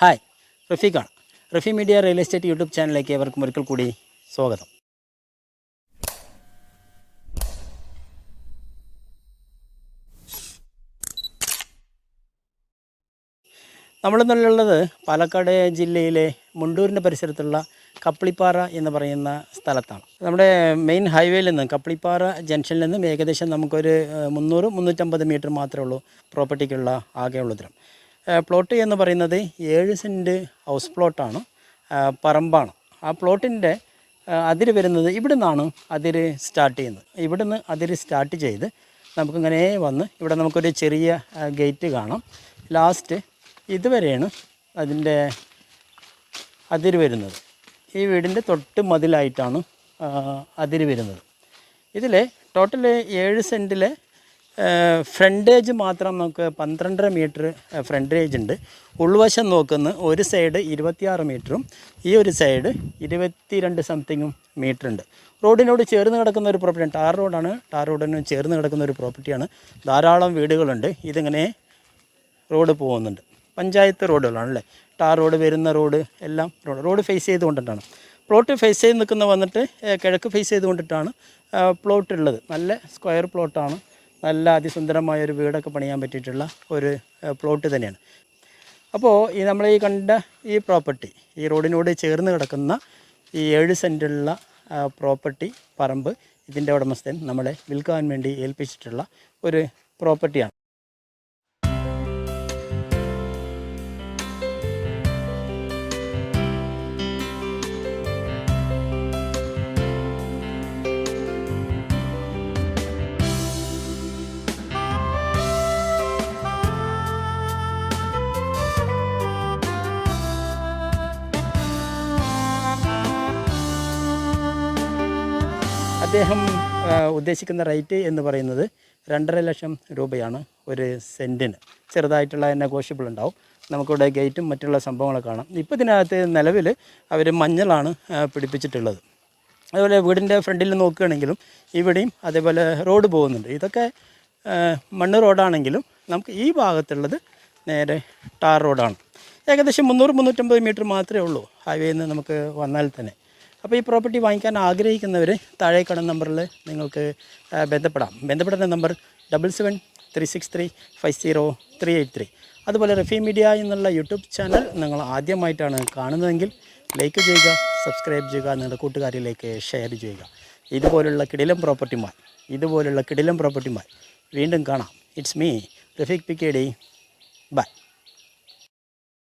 Hi റഫീഖാണ്. Rafi media real estate YouTube ചാനലിലേക്ക് ഏവർക്കും ഒരിക്കൽ കൂടി സ്വാഗതം. നമ്മൾ നമ്മളിന്നുള്ളത് പാലക്കാട് ജില്ലയിലെ മുണ്ടൂരിന്റെ പരിസരത്തുള്ള കപ്പിളിപ്പാറ എന്ന് പറയുന്ന സ്ഥലത്താണ്. നമ്മുടെ മെയിൻ ഹൈവേയിൽ നിന്ന് കപ്പിളിപ്പാറ ജംഗ്ഷനിൽ നിന്നും ഏകദേശം നമുക്കൊരു മുന്നൂറ് മുന്നൂറ്റമ്പത് മീറ്റർ മാത്രമേ ഉള്ളൂ പ്രോപ്പർട്ടിക്കുള്ള ആകെയുള്ള ഏഹ്, പ്ലോട്ട് എന്ന് പറയുന്നത് ഏഴ് സെന്റ് ഹൗസ് പ്ലോട്ടാണ്. പറമ്പാണ്. ആ പ്ലോട്ടിന്റെ അതിര് വരുന്നത് ഇവിടെ നിന്നാണ് അതിര് സ്റ്റാർട്ട് ചെയ്യുന്നത്. ഇവിടെ നിന്ന് അതിര് സ്റ്റാർട്ട് ചെയ്ത് നമുക്കിങ്ങനെ വന്ന് ഇവിടെ നമുക്കൊരു ചെറിയ ഗേറ്റ് കാണാം. ലാസ്റ്റ് ഇതുവരെയാണ് അതിന്റെ അതിര് വരുന്നത്. ഈ വീടിന്റെ തൊട്ട് മതിലായിട്ടാണ് അതിര് വരുന്നത്. ഇതിൽ ടോട്ടൽ ഏഴ് സെന്റിലെ ഫ്രണ്ടേജ് മാത്രം നമുക്ക് പന്ത്രണ്ടര മീറ്റർ ഫ്രണ്ടേജ് ഉണ്ട്. ഉൾവശം നോക്കുന്ന ഒരു സൈഡ് ഇരുപത്തിയാറ് മീറ്ററും ഈ ഒരു സൈഡ് ഇരുപത്തിരണ്ട് സംതിങ്ങും മീറ്റർ ഉണ്ട്. റോഡിനോട് ചേർന്ന് കിടക്കുന്ന ഒരു പ്രോപ്പർട്ടിയാണ് ടാർ റോഡാണ് ടാർ റോഡിന് ചേർന്ന് കിടക്കുന്ന ഒരു പ്രോപ്പർട്ടിയാണ് ധാരാളം വീടുകളുണ്ട്. ഇതിങ്ങനെ റോഡ് പോകുന്നുണ്ട്. പഞ്ചായത്ത് റോഡുകളാണല്ലേ ടാർ റോഡ് വരുന്ന റോഡ് എല്ലാം റോഡ് റോഡ് ഫേസ് ചെയ്തുകൊണ്ടിട്ടാണ് പ്ലോട്ട് ഫേസ് ചെയ്ത് നിൽക്കുന്ന വന്നിട്ട് കിഴക്ക് ഫേസ് ചെയ്തുകൊണ്ടിട്ടാണ് പ്ലോട്ട് ഉള്ളത്. നല്ല സ്ക്വയർ പ്ലോട്ടാണ് നല്ല അതിസുന്ദരമായ ഒരു വീടൊക്കെ പണിയാൻ പറ്റിയിട്ടുള്ള ഒരു പ്ലോട്ട് തന്നെയാണ്. അപ്പോൾ ഈ നമ്മൾ ഈ കണ്ട ഈ പ്രോപ്പർട്ടി ഈ റോഡിനോട് ചേർന്ന് കിടക്കുന്ന ഈ ഏഴ് സെന്റുള്ള പ്രോപ്പർട്ടി പറമ്പ് ഇതിന്റെ ഉടമസ്ഥൻ നമ്മളെ വിൽക്കാൻ വേണ്ടി ഏൽപ്പിച്ചിട്ടുള്ള ഒരു പ്രോപ്പർട്ടിയാണ് അദ്ദേഹം ഉദ്ദേശിക്കുന്ന റേറ്റ് എന്ന് പറയുന്നത് രണ്ടര ലക്ഷം രൂപയാണ് ഒരു സെന്റിന് ചെറുതായിട്ടുള്ള നെഗോഷ്യബിൾ ഉണ്ടാവും. നമുക്കിവിടെ ഗേറ്റും മറ്റുള്ള സംഭവങ്ങളൊക്കെ കാണാം. ഇപ്പോൾ ഇതിനകത്ത് നിലവിൽ അവർ മഞ്ഞളാണ് പിടിപ്പിച്ചിട്ടുള്ളത്. അതുപോലെ വീടിന്റെ ഫ്രണ്ടിൽ നോക്കുകയാണെങ്കിലും ഇവിടെയും അതേപോലെ റോഡ് പോകുന്നുണ്ട്. ഇതൊക്കെ മണ്ണ് റോഡാണെങ്കിലും നമുക്ക് ഈ ഭാഗത്തുള്ളത് നേരെ ടാർ റോഡാണ്. ഏകദേശം മുന്നൂറ് മുന്നൂറ്റമ്പത് മീറ്റർ മാത്രമേ ഉള്ളൂ. ഹൈവേയിൽ നിന്ന് നമുക്ക് വന്നാൽ തന്നെ. അപ്പോൾ ഈ പ്രോപ്പർട്ടി വാങ്ങിക്കാൻ ആഗ്രഹിക്കുന്നവർ താഴെ കാണുന്ന നമ്പറിൽ നിങ്ങൾക്ക് ബന്ധപ്പെടാം. ബന്ധപ്പെടേണ്ട number double seven three six three five zero three eight three. അതുപോലെ റഫി മീഡിയ എന്നുള്ള യൂട്യൂബ് ചാനൽ നിങ്ങൾ ആദ്യമായിട്ടാണ് കാണുന്നതെങ്കിൽ ലൈക്ക് ചെയ്യുക സബ്സ്ക്രൈബ് ചെയ്യുക നിങ്ങളുടെ കൂട്ടുകാരിലേക്ക് ഷെയർ ചെയ്യുക. ഇതുപോലുള്ള കിടിലം പ്രോപ്പർട്ടിമാർ ഇതുപോലുള്ള കിടിലം പ്രോപ്പർട്ടിമാർ വീണ്ടും കാണാം. It's me Rafeeq P K D bye